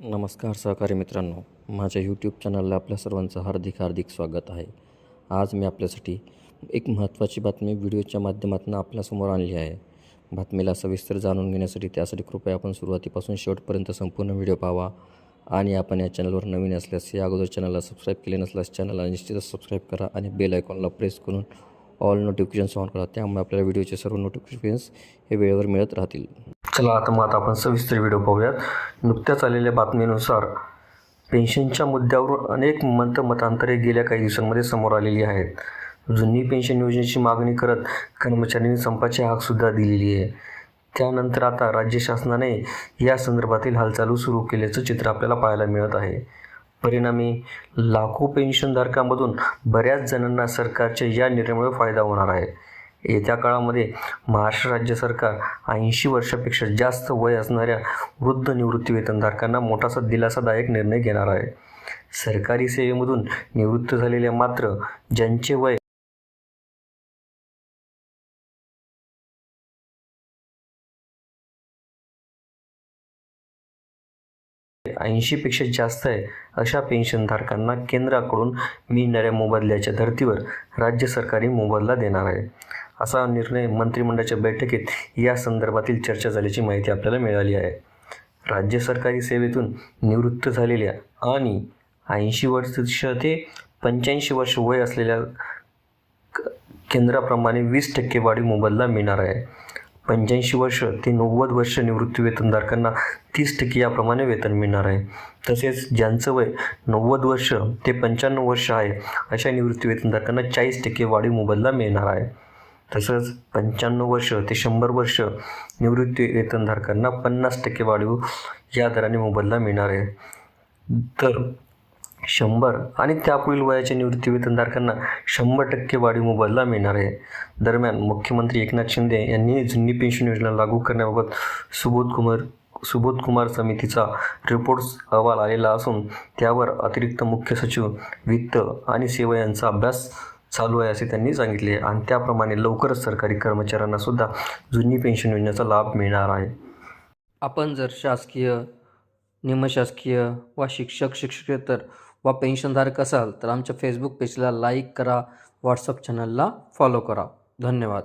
नमस्कार सहकारी मित्रांनो माझ्या यूट्यूब चॅनलला आपल्या सर्वांचं हार्दिक हार्दिक स्वागत आहे. आज मी आपल्यासाठी एक महत्त्वाची बातमी व्हिडिओच्या माध्यमातून आपल्यासमोर आणली आहे. बातमीला सविस्तर जाणून घेण्यासाठी त्यासाठी कृपया आपण सुरुवातीपासून शेवटपर्यंत संपूर्ण व्हिडिओ पाहावा आणि आपण या चॅनलवर नवीन असल्यास या अगोदर चॅनलला सबस्क्राईब केले नसल्यास चॅनलला निश्चितच सबस्क्राईब करा आणि बेल आयकॉनला प्रेस करून ऑल नोटिफिकेशन्स ऑन करा. त्यामुळे आपल्याला व्हिडिओचे सर्व नोटिफिकेशन्स हे वेळेवर मिळत राहतील. चला आता मग आता आपण सविस्तर व्हिडिओ पाहूयात. नुकत्याच आलेल्या बातमीनुसार पेन्शनच्या मुद्द्यावरून अनेक मतमतांतरे गेल्या काही दिवसांमध्ये समोर आलेली आहेत. जुनी पेन्शन योजनेची मागणी करत कर्मचाऱ्यांनी संपाची हाकसुद्धा दिलेली आहे. त्यानंतर आता राज्य शासनाने या संदर्भातील हालचालू सुरू केल्याचं चित्र आपल्याला पाहायला मिळत आहे. परिणामी लाखो पेन्शनधारकांमधून बऱ्याच जणांना सरकारच्या या निर्णयामुळे फायदा होणार आहे. येत्या काळामध्ये महाराष्ट्र राज्य सरकार ऐंशी वर्षापेक्षा जास्त वय असणाऱ्या वृद्ध निवृत्तीवेतनधारकांना मोठासा दिलासादायक निर्णय घेणार आहे. सरकारी सेवेमधून निवृत्त झालेल्या मात्र ज्यांचे वय ऐंशीपेक्षा जास्त आहे अशा पेन्शनधारकांना केंद्राकडून मिळणाऱ्या मोबदल्याच्या धर्तीवर राज्य सरकारी मोबदला देणार आहे. असा निर्णय मंत्रिमंडळाच्या बैठकीत या संदर्भातील चर्चा झाल्याची माहिती आपल्याला मिळाली आहे. राज्य सरकारी सेवेतून निवृत्त झालेल्या आणि ऐंशी वर्ष ते पंच्याऐंशी वर्ष वय असलेल्या क- केंद्राप्रमाणे वीस टक्के वाढीव मोबदला मिळणार आहे. पंच्याऐंशी वर्ष ते नव्वद वर्ष निवृत्ती वेतनधारकांना तीस टक्के याप्रमाणे वेतन मिळणार आहे. तसेच ज्यांचं वय नव्वद वर्ष ते पंच्याण्णव वर्ष आहे अशा निवृत्ती वेतनधारकांना चाळीस टक्के वाढीव मोबदला मिळणार आहे. तसंच पंच्याण्णव वर्ष ते शंभर वर्ष निवृत्ती वेतनधारकांना पन्नास टक्के वाढीव या दराने मोबदला मिळणार आहे. तर शंभर आणि त्यापुढील वयाच्या निवृत्ती वेतनधारकांना शंभर टक्के वाढीव मोबदला मिळणार आहे. दरम्यान मुख्यमंत्री एकनाथ शिंदे यांनी जुनी पेन्शन योजना लागू करण्याबाबत सुबोध कुमार सुबोध कुमार समितीचा रिपोर्ट अहवाल आलेला असून त्यावर अतिरिक्त मुख्य सचिव वित्त आणि सेवा यांचा अभ्यास चालू आहे असे त्यांनी सांगितले आणि त्याप्रमाणे लवकरच सरकारी कर्मचाऱ्यांना सुद्धा जुनी पेन्शन योजनेचा लाभ मिळणार आहे. आपण जर शासकीय निमशासकीय वा शिक्षक शिक्षकेतर वा पेन्शनधारक असाल तर आमच्या फेसबुक पेजला लाईक करा व्हॉट्सअप चॅनलला फॉलो करा. धन्यवाद.